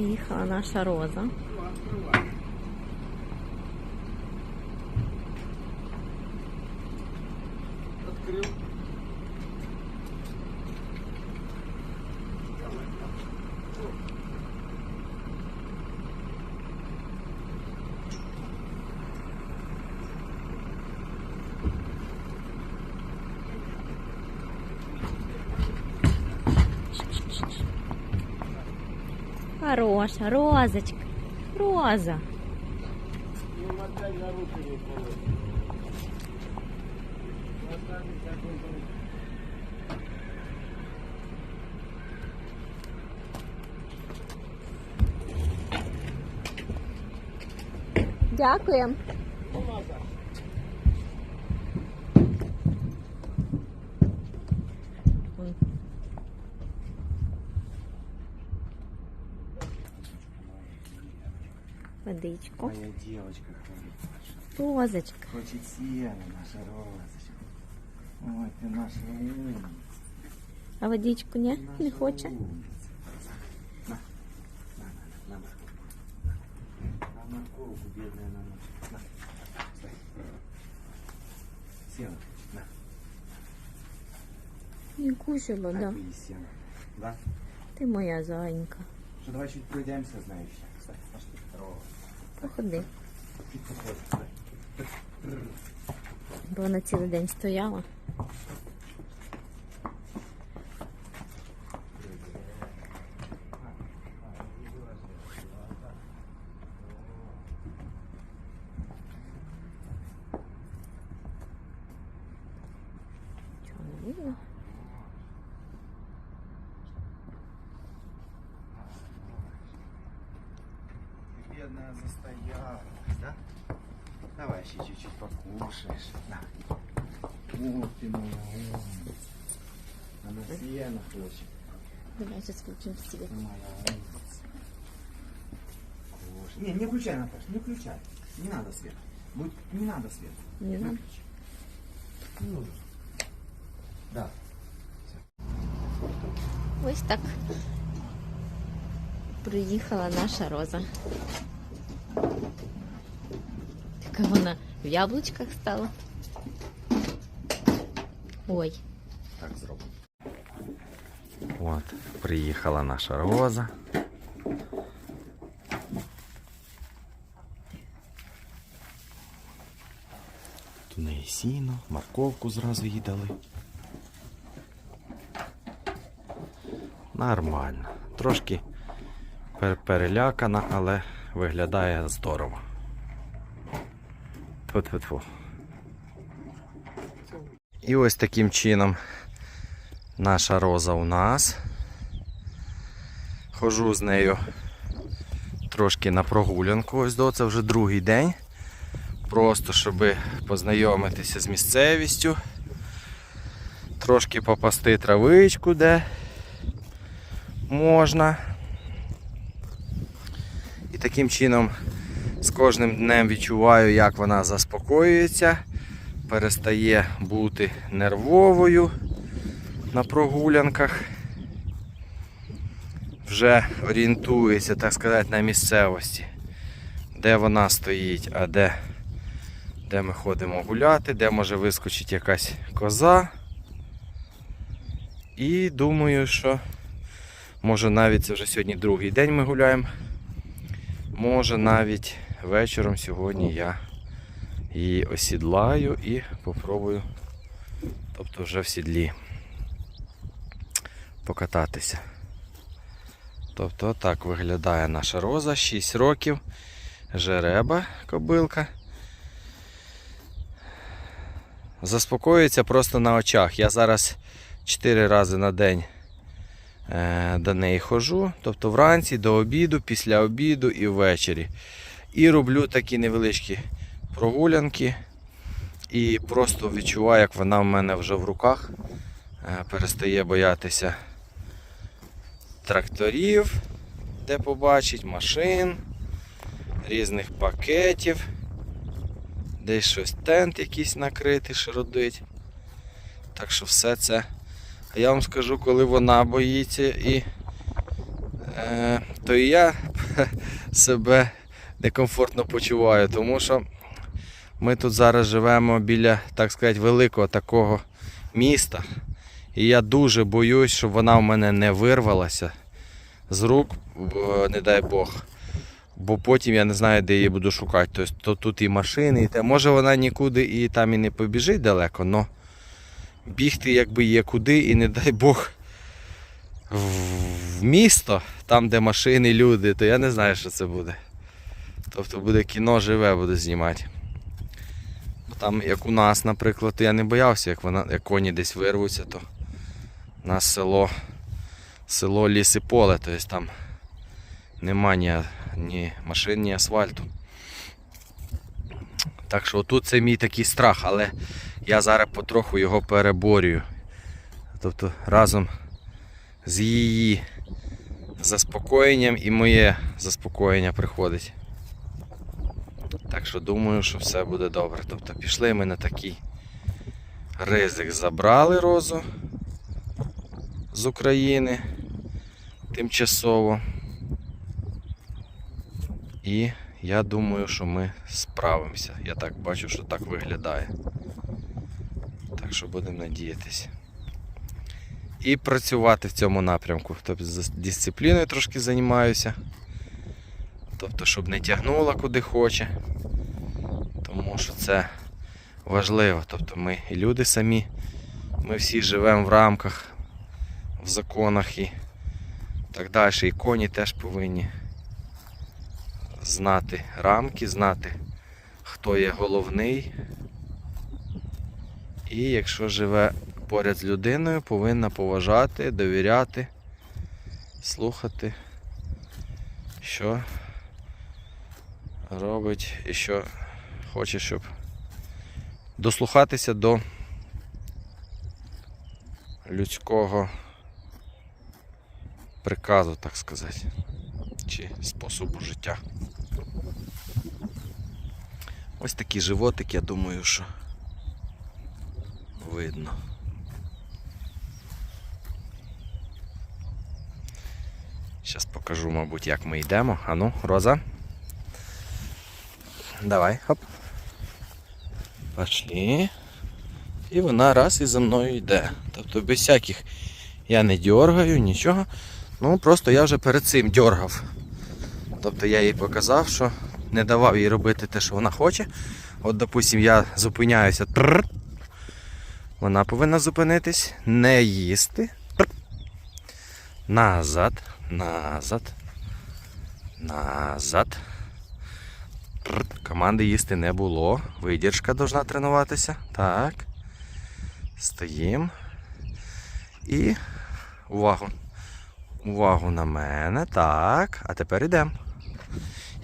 Приїхала наша роза. Хороша, розочка. Роза. Ну, Водичку. Моя девочка ходит. Розочка. Хочет сена, наша розочка. Ой, ты наша умница. А водичку? Не наша хоче. умница. На, на, на, на, на. На морковку, бедная на ночь. На, стой. Сена, на. Не кушала, да. Да? Ти моя зайенька. Что, давай чуть пройдемся, знаешь. Пошли. Здорово. Походи. Бо вона цілий день стояла. Чого не видно? Давай еще чуть-чуть покушаешь. На. Ух ты моя умница. Она сено хочет. Давай сейчас включим свет. Ты моя умница. Кушай. Не, не включай, Наташа, не включай. Не надо свет. Будь, не надо свет. Не надо? Не нужно. Да. Ось так приїхала наша роза. Така вона в яблучках стала. Ой, Так зробимо. От, приїхала наша роза. Тут неї сіно, морковку зразу їй дали. Нормально. Трошки перелякана, але виглядає здорово. Тьфу-тьфу-тьфу. І ось таким чином наша роза у нас. Хожу з нею трошки на прогулянку. Ось до це вже другий день. Просто щоб познайомитися з місцевістю. Трошки попасти травичку, де можна. І таким чином з кожним днем відчуваю, як вона заспокоюється перестає бути нервовою на прогулянках. Вже орієнтується, так сказати, на місцевості, де вона стоїть, а де, де ми ходимо гуляти, де може вискочити якась коза. І думаю, що може навіть це вже сьогодні другий день ми гуляємо. Може навіть вечором сьогодні я її осідлаю і попробую, тобто вже в сідлі покататися. Тобто так виглядає наша роза, 6 років, жереба кобилка. Заспокоюється просто на очах. Я зараз 4 рази на день е, до неї ходжу, тобто вранці, до обіду, після обіду і ввечері. І роблю такі невеличкі прогулянки і просто відчуваю, як вона в мене вже в руках е, перестає боятися тракторів, де побачить, машин, різних пакетів, десь щось тент якийсь накритий, широдить. Так що все це. А я вам скажу, коли вона боїться і. Е, то і я себе некомфортно почуваю, тому що ми тут зараз живемо біля, так сказати, великого такого міста. І я дуже боюсь, щоб вона в мене не вирвалася з рук, не дай Бог. Бо потім я не знаю, де її буду шукати. Тобто то тут і машини, і те. Може вона нікуди і там і не побіжить далеко, але бігти якби є куди, і не дай Бог в місто, там де машини, люди, то я не знаю, що це буде. Тобто буде кіно живе, буду знімати. Бо Там, як у нас, наприклад, я не боявся, як, вона, як коні десь вирвуться, то у нас село, село ліс і поле, тобто там нема ні, ні машин, ні асфальту. Так що тут це мій такий страх, але я зараз потроху його переборюю. Тобто разом з її заспокоєнням і моє заспокоєння приходить. Так що думаю, що все буде добре. Тобто пішли ми на такий ризик. Забрали розу з України тимчасово. І я думаю, що ми справимося. Я так бачу, що так виглядає. Так що будемо надіятися. І працювати в цьому напрямку. Тобто з дисципліною трошки займаюся. Тобто, щоб не тягнула куди хоче. Тому що це важливо. Тобто ми і люди самі, ми всі живемо в рамках, в законах і так далі. І коні теж повинні знати рамки, знати, хто є головний. І якщо живе поряд з людиною, повинна поважати, довіряти, слухати, що робить і що хоче, щоб дослухатися до людського приказу, так сказати, чи способу життя. Ось такий животик, я думаю, що видно. Зараз покажу, мабуть, як ми йдемо. Ану, Роза. Давай, хоп. Пошли. І вона раз і за мною йде. Тобто без всяких я не дергаю, нічого. Ну просто я вже перед цим дергав. Тобто я їй показав, що не давав їй робити те, що вона хоче. От, допустим, я зупиняюся. Вона повинна зупинитись, не їсти. Назад, назад, назад. Команди їсти не було. Видержка повинна тренуватися. Так. Стоїм. І увагу. Увагу на мене. Так. А тепер йдемо.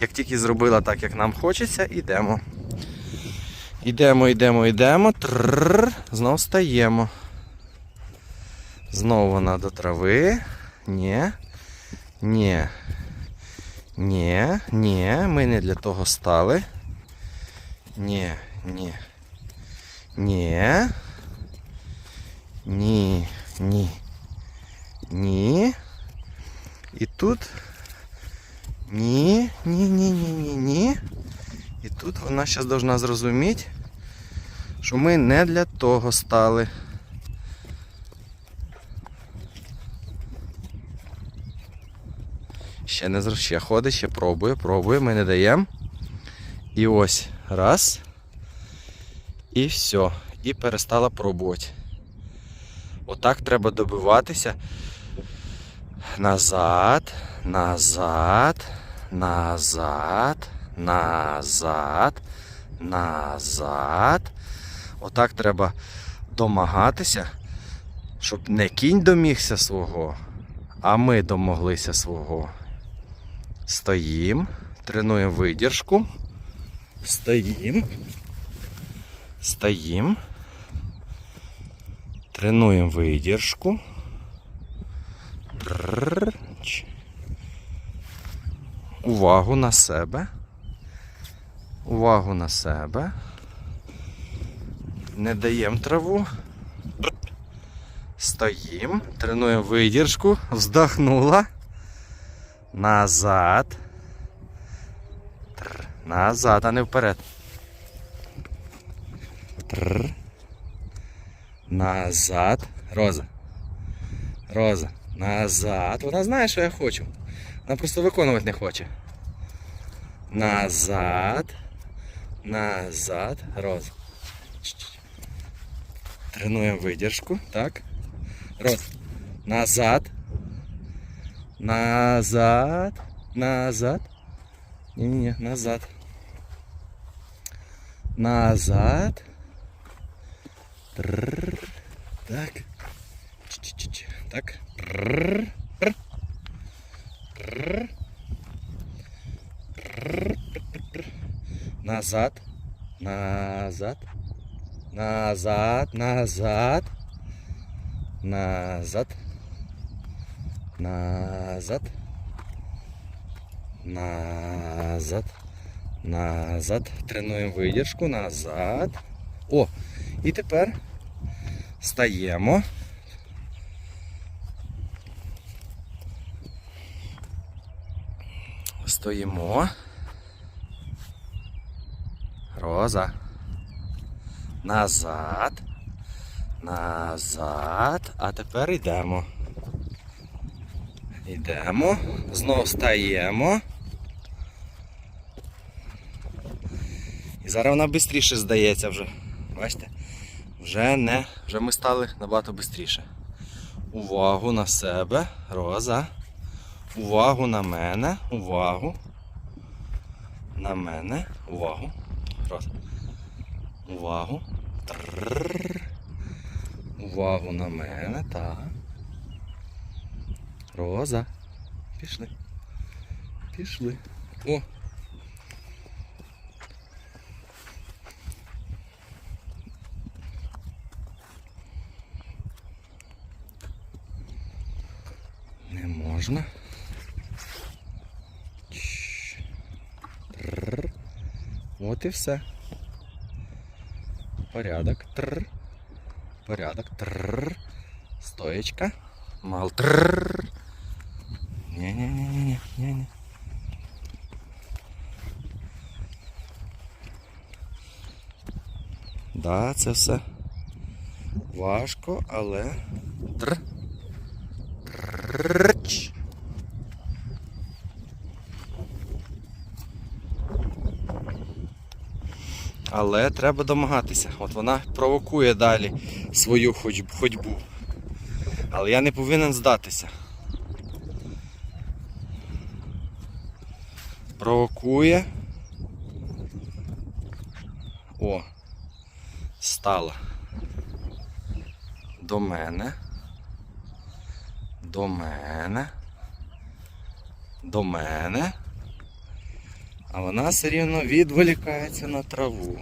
Як тільки зробила так, як нам хочеться, йдемо. Йдемо, йдемо, йдемо. Трррр. Знов стаємо. Знову вона до трави. Ні. Ні. Ні, ні, ми не для того стали. Ні, ні. Ні. Ні, ні. Ні. І тут. Ні, ні, ні, ні, ні, ні. І тут вона зараз повинна зрозуміти, що ми не для того стали. Ще ще ходить, ще пробує, пробує, ми не даємо. І ось. Раз. І все. І перестала пробувати. Отак треба добиватися. Назад, назад, назад, назад, назад. Отак треба домагатися, щоб не кінь домігся свого, а ми домоглися свого. Стоїм, тренуємо видержку. Стоїм. Стоїм. Тренуємо видержку. Увагу на себе. Увагу на себе. Не даємо траву. Стоїм. Тренуємо видержку. Вздохнула. Назад. Назад, а не вперед. Тррр. Назад. Роза. Роза. Назад. Вона знає, що я хочу. Вона просто виконувати не хоче. Назад. Назад. Роза. Тренуємо видержку. Так. Роз. Назад. Назад. Назад. Ні-ні-ні, назад. Назад. Трррр. Так. Ч-ч-ч-ч. Так. Трррр. Трррр. Трррр. Трррр. Трррр. Назад. Назад. Назад. Назад. Назад. Назад. Назад. Назад. Тренуємо видержку. Назад. О! І тепер стаємо. Стоїмо. Роза. Назад. Назад. А тепер йдемо. Йдемо. Знов стаємо. І зараз вона швидше здається вже. Бачите? Вже не. Вже ми стали набагато швидше. Увагу на себе. Роза. Увагу на мене. Увагу. На мене. Увагу. Роза. Увагу. Увагу на мене. Так. Роза. Пішли. Пішли. О. Не можна. Чш. Трррр. От і все. Порядок. Трррр. Порядок. Трррр. Стоечка. Мал. Трррр. Ні-ні-ні-ні. Ні-ні. Да, це все важко, але. Тр. Трч. Але треба домагатися. От вона провокує далі свою ходьбу. Але я не повинен здатися. Провокує. О, стала. До мене. До мене. До мене. А вона все рівно відволікається на траву.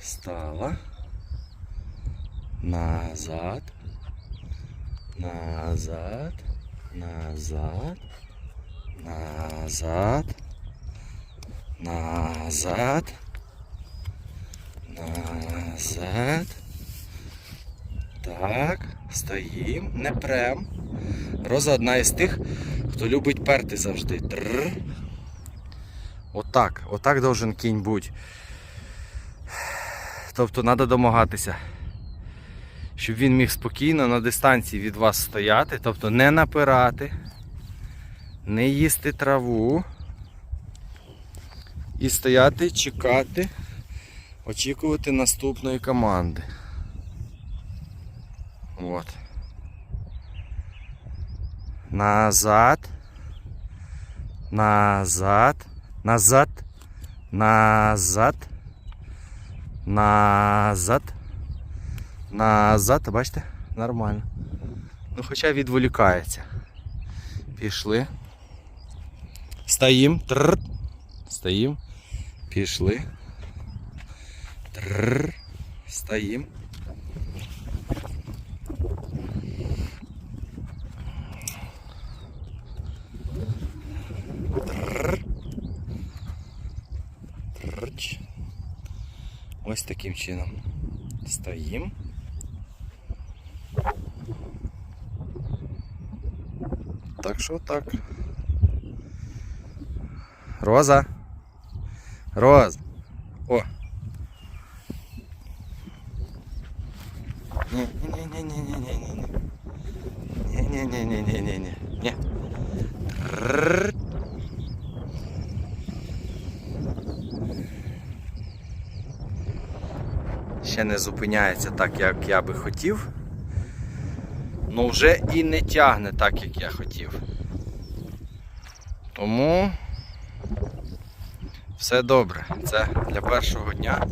Стала. Назад. Назад. Назад. Назад. Назад. Назад. Так, стоїм, не прем. Роза одна із тих, хто любить перти завжди. Тррр. Отак, отак должен кінь бути. Тобто треба домагатися, щоб він міг спокійно на дистанції від вас стояти, тобто не напирати, не їсти траву і стояти, чекати, очікувати наступної команди. Вот. Назад. Назад. Назад. Назад. Назад. Назад. Бачите? Нормально. Ну хоча відволікається. Пішли. Стоїм. Тррр. Стоїм. Пішли. Тррр. Стоїм. Ось таким чином. Стоїм. Так що так. Роза. Роза. О. Не-не-не-не-не-не-не. Не-не-не-не-не-не-не. Ще не зупиняється так, як я би хотів. Ну вже і не тягне так, як я хотів. Тому все добре. Це для першого дня.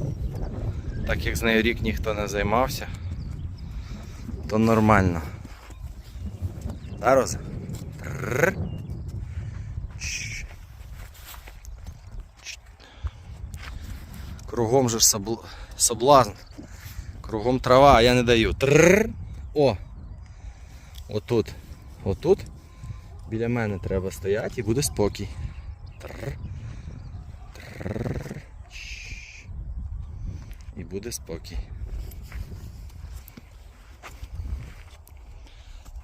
Так як з нею рік ніхто не займався, то нормально. Чш. Кругом же ж соблазн. Кругом трава, а я не даю. О! Отут. Отут. Біля мене треба стояти і буде спокій. Трррр. Трррр. І буде спокій.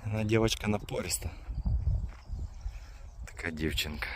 Вона дівчинка напориста. Така дівчинка.